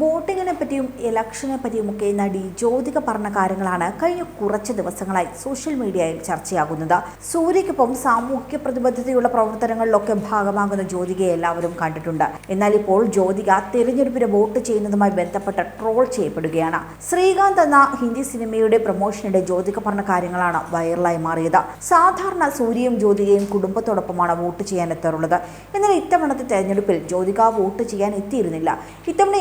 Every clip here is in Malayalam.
വോട്ടിങ്ങിനെ പറ്റിയും ഇലക്ഷനെ പറ്റിയും ഒക്കെ നടി ജ്യോതിക പറഞ്ഞ കാര്യങ്ങളാണ് കഴിഞ്ഞ കുറച്ച് ദിവസങ്ങളായി സോഷ്യൽ മീഡിയയിൽ ചർച്ചയാകുന്നത്. സൂര്യയ്ക്കൊപ്പം സാമൂഹ്യ പ്രതിബദ്ധതയുള്ള പ്രവർത്തനങ്ങളിലൊക്കെ ഭാഗമാകുന്ന ജ്യോതികയെ എല്ലാവരും കണ്ടിട്ടുണ്ട്. എന്നാൽ ഇപ്പോൾ ജ്യോതിക തിരഞ്ഞെടുപ്പിന് വോട്ട് ചെയ്യുന്നതുമായി ബന്ധപ്പെട്ട് ട്രോൾ ചെയ്യപ്പെടുകയാണ്. ശ്രീകാന്ത് എന്ന ഹിന്ദി സിനിമയുടെ പ്രൊമോഷനിടെ ജ്യോതിക പറഞ്ഞ കാര്യങ്ങളാണ് വൈറലായി മാറിയത്. സാധാരണ സൂര്യയും ജ്യോതികയും കുടുംബത്തോടൊപ്പമാണ് വോട്ട് ചെയ്യാൻ എത്താറുള്ളത്. എന്നാൽ ഇത്തവണത്തെ തെരഞ്ഞെടുപ്പിൽ ജ്യോതിക വോട്ട് ചെയ്യാൻ എത്തിയിരുന്നില്ല. ഇത്തവണ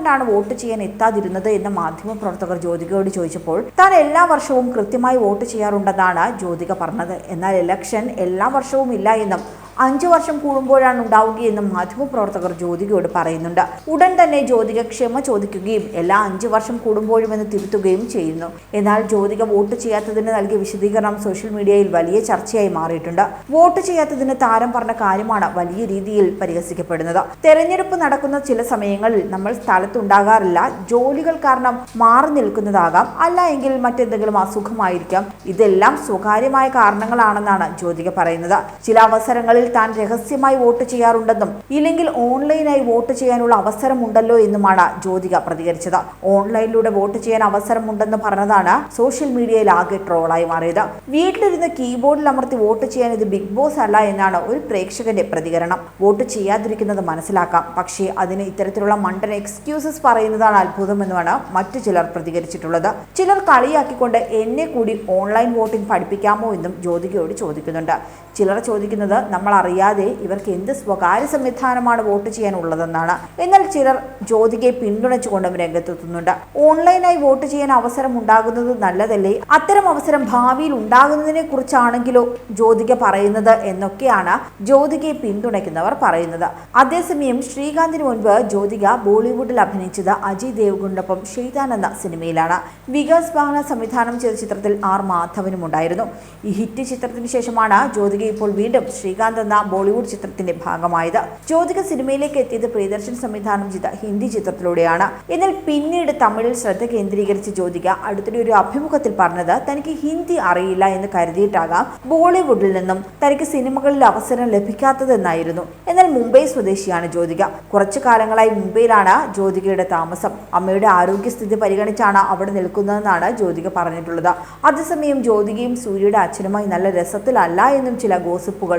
എന്തുകൊണ്ടാണ് വോട്ട് ചെയ്യാൻ എത്താതിരുന്നത് എന്ന് മാധ്യമപ്രവർത്തകർ ജ്യോതികയോട് ചോദിച്ചപ്പോൾ താൻ എല്ലാ വർഷവും കൃത്യമായി വോട്ട് ചെയ്യാറുണ്ടെന്നാണ് ജ്യോതിക പറഞ്ഞത്. എന്നാൽ ഇലക്ഷൻ എല്ലാ വർഷവും ഇല്ല എന്നും അഞ്ചു വർഷം കൂടുമ്പോഴാണ് ഉണ്ടാവുകയെന്നും മാധ്യമപ്രവർത്തകർ ജ്യോതികയോട് പറയുന്നുണ്ട്. ഉടൻ തന്നെ ജ്യോതിക ക്ഷമ ചോദിക്കുകയും എല്ലാ അഞ്ചു വർഷം കൂടുമ്പോഴും എന്ന് തിരുത്തുകയും ചെയ്യുന്നു. എന്നാൽ ജ്യോതിക വോട്ട് ചെയ്യാത്തതിന് നൽകിയ വിശദീകരണം സോഷ്യൽ മീഡിയയിൽ വലിയ ചർച്ചയായി മാറിയിട്ടുണ്ട്. വോട്ട് ചെയ്യാത്തതിന് താരം പറഞ്ഞ കാര്യമാണ് വലിയ രീതിയിൽ പരിഹസിക്കപ്പെടുന്നത്. തെരഞ്ഞെടുപ്പ് നടക്കുന്ന ചില സമയങ്ങളിൽ നമ്മൾ സ്ഥലത്തുണ്ടാകാറില്ല. ജോലികൾ കാരണം മാറി നിൽക്കുന്നതാകാം. അല്ല എങ്കിൽ മറ്റെന്തെങ്കിലും അസുഖമായിരിക്കാം. ഇതെല്ലാം സ്വകാര്യമായ കാരണങ്ങളാണെന്നാണ് ജ്യോതിക പറയുന്നത്. ചില അവസരങ്ങളിൽ താൻ രഹസ്യമായി വോട്ട് ചെയ്യാറുണ്ടെന്നും ഇല്ലെങ്കിൽ ഓൺലൈനായി വോട്ട് ചെയ്യാനുള്ള അവസരമുണ്ടല്ലോ എന്നുമാണ് ജ്യോതിക പ്രതികരിച്ചത്. ഓൺലൈനിലൂടെ വോട്ട് ചെയ്യാൻ അവസരമുണ്ടെന്ന് പറഞ്ഞതാണ് സോഷ്യൽ മീഡിയയിൽ ആകെ ട്രോളായി മാറിയത്. വീട്ടിലിരുന്ന് കീബോർഡിൽ അമർത്തി വോട്ട് ചെയ്യാൻ ഇത് ബിഗ് ബോസ് അല്ല എന്നാണ് ഒരു പ്രേക്ഷകന്റെ പ്രതികരണം. വോട്ട് ചെയ്യാതിരിക്കുന്നത് മനസ്സിലാക്കാം. പക്ഷേ അതിന് ഇത്തരത്തിലുള്ള മണ്ടൻ എക്സ്ക്യൂസസ് പറയുന്നതാണ് അത്ഭുതമെന്നുമാണ് മറ്റു ചിലർ പ്രതികരിച്ചിട്ടുള്ളത്. ചിലർ കളിയാക്കിക്കൊണ്ട് എന്നെ കൂടി ഓൺലൈൻ വോട്ടിംഗ് പഠിപ്പിക്കാമോ എന്നും ജ്യോതികയോട് ചോദിക്കുന്നുണ്ട്. ചിലർ ചോദിക്കുന്നത് നമ്മൾ അറിയാതെ ഇവർക്ക് എന്ത് സ്വകാര്യ സംവിധാനമാണ് വോട്ട് ചെയ്യാനുള്ളതെന്നാണ്. എന്നാൽ ചിലർ ജ്യോതികയെ പിന്തുണച്ചുകൊണ്ടും രംഗത്തെത്തുന്നുണ്ട്. ഓൺലൈനായി വോട്ട് ചെയ്യാൻ അവസരം ഉണ്ടാകുന്നത് നല്ലതല്ലേ? അത്തരം അവസരം ഭാവിയിൽ ഉണ്ടാകുന്നതിനെ കുറിച്ചാണെങ്കിലോ ജ്യോതിക പറയുന്നത് എന്നൊക്കെയാണ് ജ്യോതികയെ പിന്തുണയ്ക്കുന്നവർ പറയുന്നത്. അതേസമയം ശ്രീകാന്തിന് മുൻപ് ജ്യോതിക ബോളിവുഡിൽ അഭിനയിച്ചത് അജയ് ദേവ്ഗുണ്ടൊപ്പം ഷെയ്താൻ എന്ന സിനിമയിലാണ്. വികാസ് ഭവന സംവിധാനം ചെയ്ത ചിത്രത്തിൽ ആർ മാധവനും ഉണ്ടായിരുന്നു ഈ ഹിറ്റ് ചിത്രത്തിന് ശേഷമാണ് ജ്യോതിക ഇപ്പോൾ വീണ്ടും ശ്രീകാന്ത് എന്ന ബോളിവുഡ് ചിത്രത്തിന്റെ ഭാഗമായത്. ജ്യോതിക സിനിമയിലേക്ക് എത്തിയത് പ്രിയദർശൻ സംവിധാനം ചെയ്ത ഹിന്ദി ചിത്രത്തിലൂടെയാണ്. എന്നാൽ പിന്നീട് തമിഴിൽ ശ്രദ്ധ കേന്ദ്രീകരിച്ച ജ്യോതിക അടുത്തിടെ ഒരു അഭിമുഖത്തിൽ പറഞ്ഞത് തനിക്ക് ഹിന്ദി അറിയില്ല എന്ന് കരുതിയിട്ടാകാം ബോളിവുഡിൽ നിന്നും തനിക്ക് സിനിമകളിൽ അവസരം ലഭിക്കാത്തതെന്നായിരുന്നു. എന്നാൽ മുംബൈ സ്വദേശിയാണ് ജ്യോതിക. കുറച്ചു കാലങ്ങളായി മുംബൈയിലാണ് ജ്യോതികയുടെ താമസം. അമ്മയുടെ ആരോഗ്യസ്ഥിതി പരിഗണിച്ചാണ് അവിടെ നിൽക്കുന്നതെന്നാണ് ജ്യോതിക പറഞ്ഞിട്ടുള്ളത്. അതേസമയം ജ്യോതികയും സൂര്യയുടെ അച്ഛനുമായി നല്ല രസത്തിലല്ല എന്നും ചില ഗോസിപ്പുകൾ